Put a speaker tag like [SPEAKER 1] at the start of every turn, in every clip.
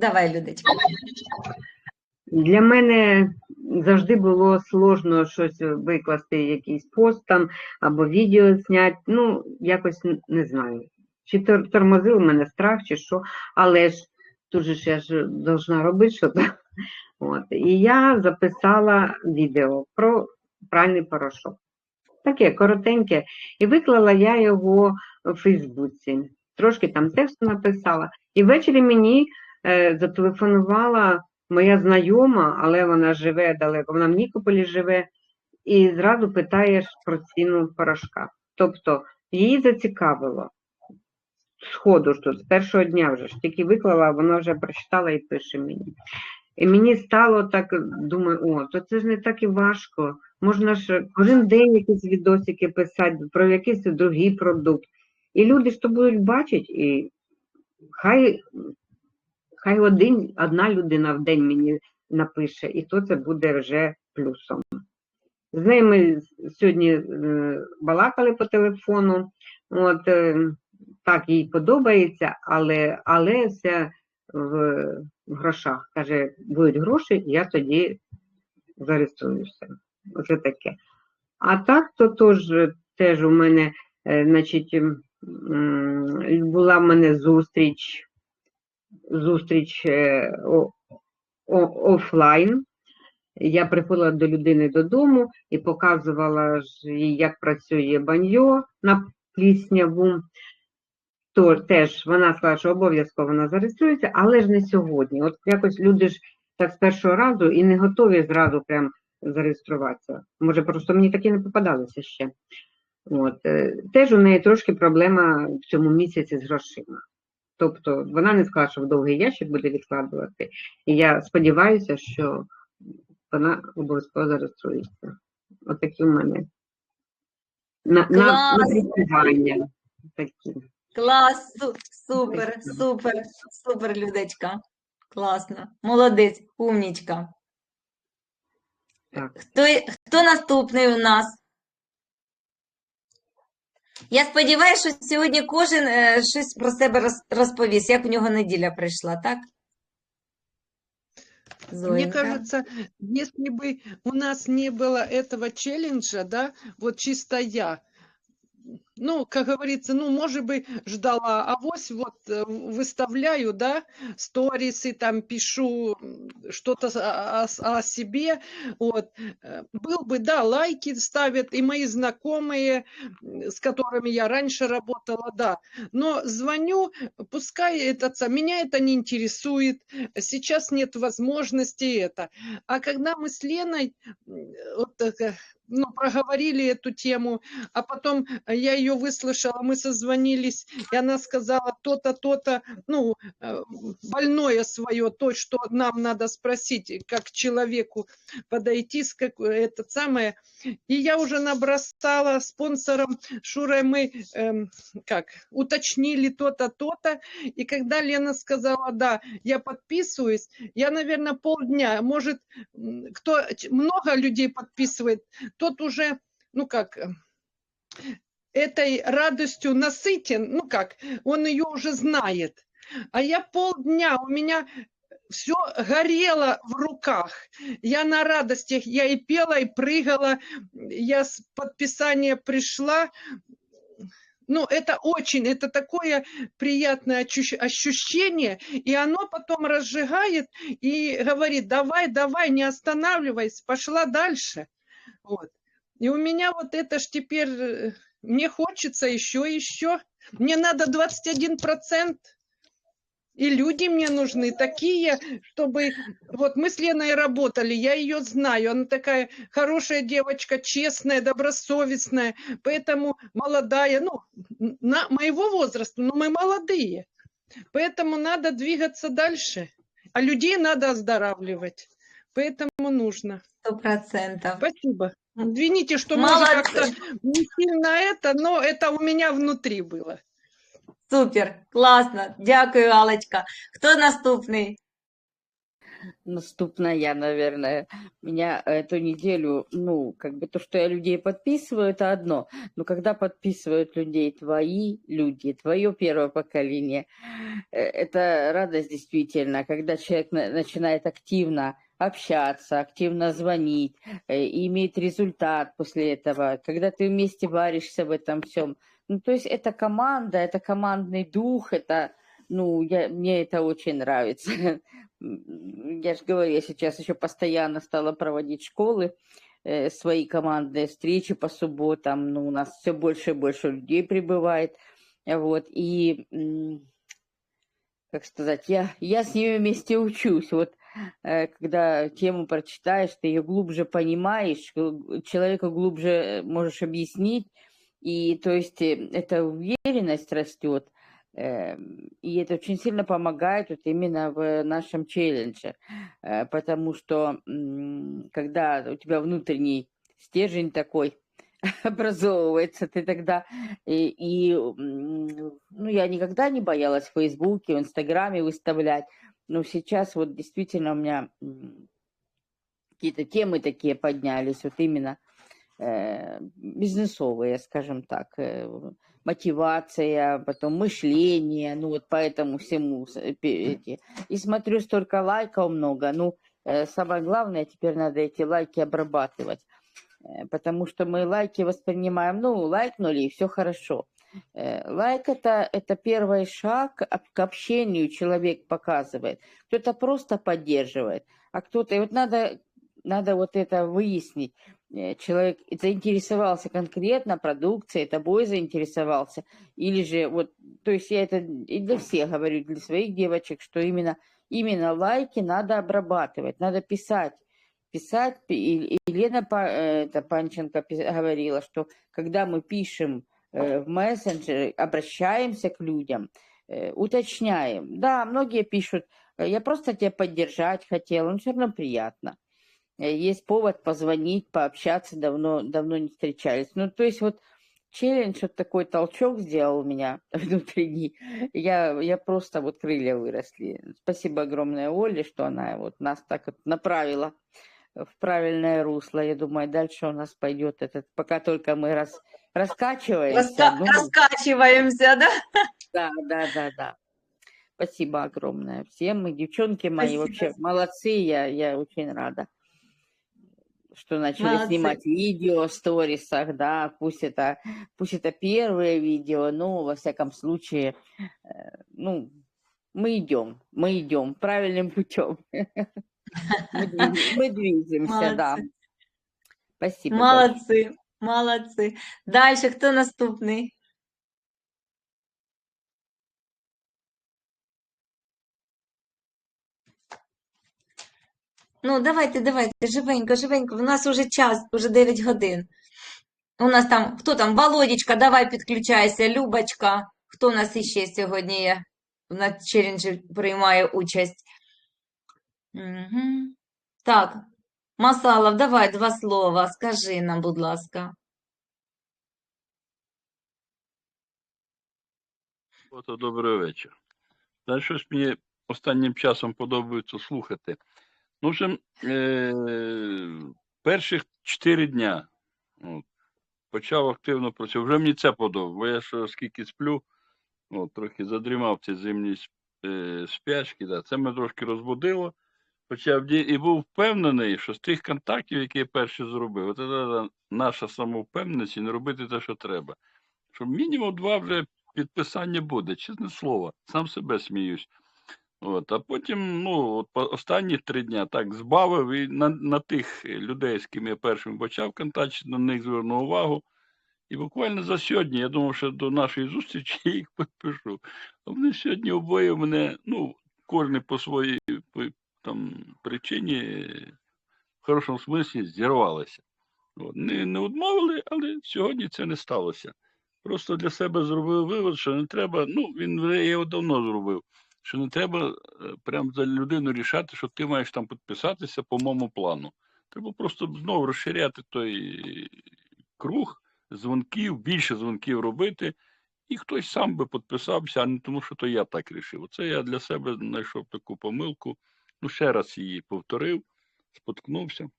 [SPEAKER 1] Давай, Людочка.
[SPEAKER 2] Для мене завжди було сложно щось викласти, якийсь пост там або відео зняти. Ну, якось не знаю. Чи тор- тормозив мене страх, чи що, але ж тут же ж я ж должна робити щось. От. І я записала відео про пральний порошок. Таке коротеньке. І виклала я його в Фейсбуці. Трошки там тексту написала. І ввечері мені зателефонувала моя знайома, але вона живе далеко, вона в Нікополі живе, і зразу питаєш про ціну порошка. Тобто її зацікавило сходу ж тут, з першого дня вже ж тільки виклала, вона вже прочитала і пише мені. І мені стало так, думаю, о, то це ж не так і важко. Можна ж кожен день якісь відосики писати про якийсь другий продукт. І люди ж то будуть бачити, і хай хай один, одна людина в день мені напише, і то це буде вже плюсом. З нею ми сьогодні е, балакали по телефону, от, е, так їй подобається, але, але все в, грошах. Каже, будуть гроші, я тоді зареєструюся. Оце таке. А так, то теж, теж у мене, е, значить, була в мене зустріч зустріч е, офлайн. Я приходила до людини додому і показувала ж їй, як працює баньо на плісняву. То теж вона сказала, що обов'язково вона зареєструється, але ж не сьогодні. От якось люди ж так з першого разу і не готові зразу прям зареєструватися. Може, просто мені такі не попадалося ще. От. е, Теж у неї трошки проблема в цьому місяці з грошима. Тобто вона не сказала, що в довгий ящик буде відкладувати. І я сподіваюся, що вона обов'язково зареєструється. Отакі в мене на, на, напрацювання такі.
[SPEAKER 1] Клас, супер, супер, супер, Людочка. Класно. Молодець, умнічка.
[SPEAKER 2] Так.
[SPEAKER 1] Хто, хто наступний у нас? Я сподіваюся, що сьогодні кожен е, щось про себе роз- розповість, як у нього неділя прийшла, так?
[SPEAKER 3] Мне
[SPEAKER 1] Зоенька.
[SPEAKER 3] кажется, если бы у нас не было этого челленджа, да, вот чисто я, ну, как говорится, ну, может быть, ждала, а вось вот э, выставляю, да, сторисы, там пишу что-то о, о- о себе, вот, э, был бы, да, лайки ставят и мои знакомые, с которыми я раньше работала, да, но звоню, пускай это, меня это не интересует, сейчас нет возможности это. А когда мы с Леной вот, э, ну, проговорили эту тему, а потом я ее выслушала, мы созвонились, и она сказала то-то, то-то, ну, э, больное свое, то, что нам надо спросить, как человеку подойти, с как, это самое. И я уже набросала спонсором Шурой, мы эм, как, уточнили то-то, то-то, и когда Лена сказала, да, я подписываюсь, я, наверное, полдня, может, кто, много людей подписывает, тот уже, ну как, э, этой радостью насытен, ну как, он ее уже знает. А я полдня, у меня все горело в руках. Я на радостях, я и пела, и прыгала, я с подписания пришла. Ну, это очень, это такое приятное ощущ- ощущение, и оно потом разжигает и говорит, давай, давай, не останавливайся, пошла дальше. Вот. И у меня вот это ж теперь, э, мне хочется еще, еще. Мне надо 21%. И люди мне нужны такие, чтобы... Вот мы с Леной работали, я ее знаю. Она такая хорошая девочка, честная, добросовестная. Поэтому молодая, ну, на моего возраста, но мы молодые. Поэтому надо двигаться дальше. А людей надо оздоравливать. Поэтому нужно.
[SPEAKER 1] Сто процентов.
[SPEAKER 3] Спасибо. Извините, что может
[SPEAKER 1] Молодец.
[SPEAKER 3] как-то не сильно это, но это у меня внутри было.
[SPEAKER 1] Супер, класно. Дякую, Алечка. Хто наступний?
[SPEAKER 4] наступная, наверное. Меня эту неделю, ну, как бы то, что я людей подписываю, это одно. Но когда подписывают людей твои люди, твое первое поколение, э, это радость действительно, когда человек на- начинает активно общаться, активно звонить, э, и имеет результат после этого, когда ты вместе варишься в этом всем. Ну, то есть это команда, это командный дух, это, ну, я, мне это очень нравится. Я же говорю, я сейчас еще постоянно стала проводить школы, э, свои командные встречи по субботам, ну, у нас все больше и больше людей прибывает, вот, и, как сказать, я, я с ними вместе учусь, вот, когда тему прочитаешь, ты ее глубже понимаешь, г- человеку глубже э, можешь объяснить, и то есть э, эта уверенность растет, И это очень сильно помогает вот именно в нашем челлендже, э, потому что когда у тебя внутренний стержень такой образовывается, ты тогда и, и, ну я никогда не боялась в Фейсбуке, в Инстаграме выставлять, но сейчас вот действительно у меня какие-то темы такие поднялись, вот именно э, бизнесовые, скажем так, э, мотивация, потом мышление, ну вот по этому всему э, эти. И смотрю, столько лайков много, ну э, самое главное, теперь надо эти лайки обрабатывать, Э, потому что мы лайки воспринимаем, ну лайкнули и все хорошо. Э, Лайк это, это первый шаг к общению человек показывает. Кто-то просто поддерживает, а кто-то... И вот надо, надо вот это выяснить. Э, Человек заинтересовался конкретно продукцией, тобой заинтересовался. Или же вот... То есть я это и для всех говорю, для своих девочек, что именно, именно лайки надо обрабатывать, надо писать писать. И Елена э, Панченко говорила, что когда мы пишем в мессенджеры, обращаемся к людям, э, уточняем. Да, многие пишут, «Э, я просто тебя поддержать хотела, но все равно приятно. Э, Есть повод позвонить, пообщаться, давно, давно не встречались. Ну, то есть вот челлендж, вот такой толчок сделал меня внутренний. Я, я просто вот крылья выросли. Спасибо огромное Оле, что она вот нас так вот направила в правильное русло. Я думаю, дальше у нас пойдет этот, пока только мы рас, раскачиваемся.
[SPEAKER 1] Раска-
[SPEAKER 4] ну,
[SPEAKER 1] Раскачиваемся, да?
[SPEAKER 4] да, да, да, да. Спасибо огромное всем. И девчонки мои
[SPEAKER 1] Спасибо.
[SPEAKER 4] вообще молодцы. Я, я очень рада, что начали
[SPEAKER 1] Молодцы.
[SPEAKER 4] снимать видео в сторисах, да. Пусть это, пусть это первые видео, но во всяком случае, э, ну, мы идем, мы идем правильным путем. Мы движемся, да.
[SPEAKER 1] Молодцы.
[SPEAKER 4] Спасибо. большое.
[SPEAKER 1] Молодці. Далі, хто наступний? Ну, давайте, давайте, живенько, живенько. У нас уже час, уже 9 годин. У нас там, хто там? Володічка, давай підключайся, Любочка. Хто у нас іще сьогодні є? На челенджі приймає участь. Угу. Так, Масалов, давай два слова, скажи нам, будь ласка.
[SPEAKER 5] Ото добрий вечір. Та щось мені останнім часом подобається слухати. Ну, вже е- перших чотири дня от, почав активно працювати. Вже мені це подобається, бо я ж скільки сплю, от, трохи задрімав ці зимні е- спячки. Да. Це мене трошки розбудило. Почав ді- і був впевнений, що з тих контактів, які я перші зробив, от це наша самовпевненість і не робити те, що треба. Що мінімум два вже підписання буде, чесне слово, сам себе сміюсь. От, а потім, ну, от останні три дня так збавив і на, на тих людей, з ким я першим почав контакт, на них звернув увагу. І буквально за сьогодні, я думав, що до нашої зустрічі я їх підпишу. А вони сьогодні обоє мене, ну, кожен по своїй там, причині, в хорошому смислі, зірвалися. От, не, не відмовили, але сьогодні це не сталося. Просто для себе зробив вивод, що не треба, ну, він вже його давно зробив, що не треба е, прям за людину рішати, що ти маєш там підписатися по моєму плану. Треба просто знову розширяти той круг дзвонків, більше дзвонків робити, і хтось сам би підписався, а не тому, що то я так рішив. Оце я для себе знайшов таку помилку. Ну, ще раз її повторив, споткнувся.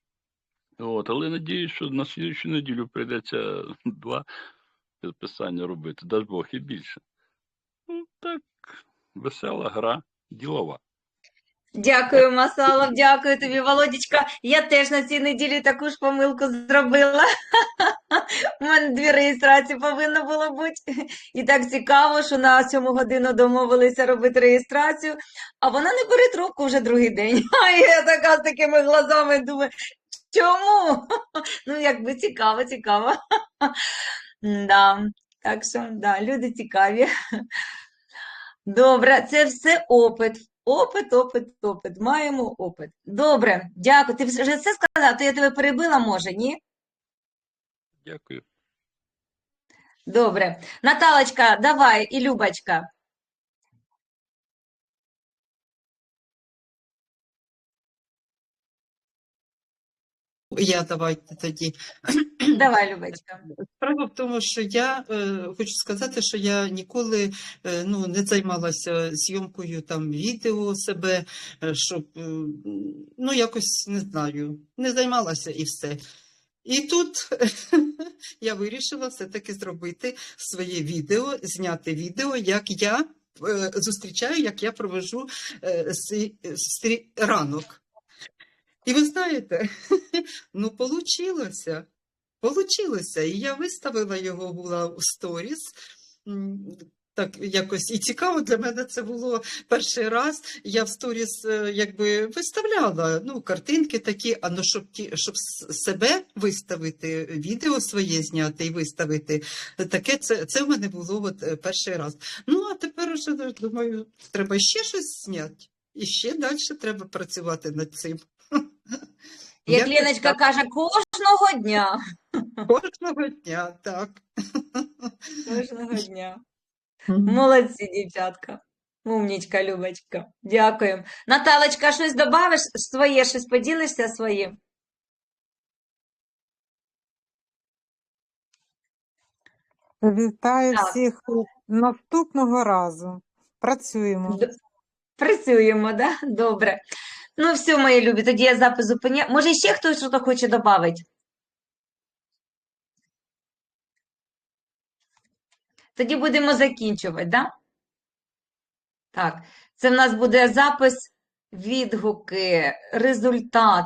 [SPEAKER 5] От, але надіюсь, що на слідчу неділю прийдеться два підписання робити, дасть Бог і більше. Ну, так, весела гра, ділова.
[SPEAKER 1] Дякую, Масалов, дякую тобі, Володічка. Я теж на цій неділі таку ж помилку зробила. У мене дві реєстрації повинно було бути. І так цікаво, що на сьому годину домовилися робити реєстрацію, а вона не бере трубку вже другий день. А я така з такими глазами думаю, чому? Ну, якби цікаво, цікаво. Да. Так що, да, люди цікаві. Добре, це все опит. Опит, опит, опит. Маємо опит. Добре, дякую. Ти вже все сказав? То я тебе перебила, може, ні?
[SPEAKER 5] Дякую.
[SPEAKER 1] Добре. Наталочка, давай, і Любочка.
[SPEAKER 6] Я давайте тоді.
[SPEAKER 1] Давай, Любочка.
[SPEAKER 6] Справа в тому, що я е, хочу сказати, що я ніколи е, ну, не займалася зйомкою там відео себе, е, щоб е, ну якось не знаю, не займалася і все. І тут я вирішила все-таки зробити своє відео, зняти відео, як я е, зустрічаю, як я провожу е, свій ранок. І ви знаєте, ну, получилося. Получилося. І я виставила його була у сторіс. Так, якось і цікаво для мене це було перший раз. Я в сторіс е, якби виставляла ну, картинки такі, а ну щоб ті, щоб себе виставити, відео своє зняти і виставити. Таке це, це в мене було от е, перший раз. Ну, а тепер уже думаю, треба ще щось зняти. І ще далі треба працювати над цим.
[SPEAKER 1] Як
[SPEAKER 6] Якось
[SPEAKER 1] Леночка
[SPEAKER 6] так.
[SPEAKER 1] каже, кожного дня.
[SPEAKER 6] Кожного дня, так.
[SPEAKER 1] Кожного дня. Молодці, дівчатка. Умнічка, Любочка. Дякую. Наталочка, щось добавиш своє, щось поділишся своїм?
[SPEAKER 7] Вітаю
[SPEAKER 1] Так.
[SPEAKER 7] всіх наступного разу. Працюємо.
[SPEAKER 1] Д- Працюємо, да? Добре. Ну, все, мої любі, тоді я запис зупиняю. Може, ще хтось щось хоче додати? Тоді будемо закінчувати, да? Так, це в нас буде запис, відгуки, результат.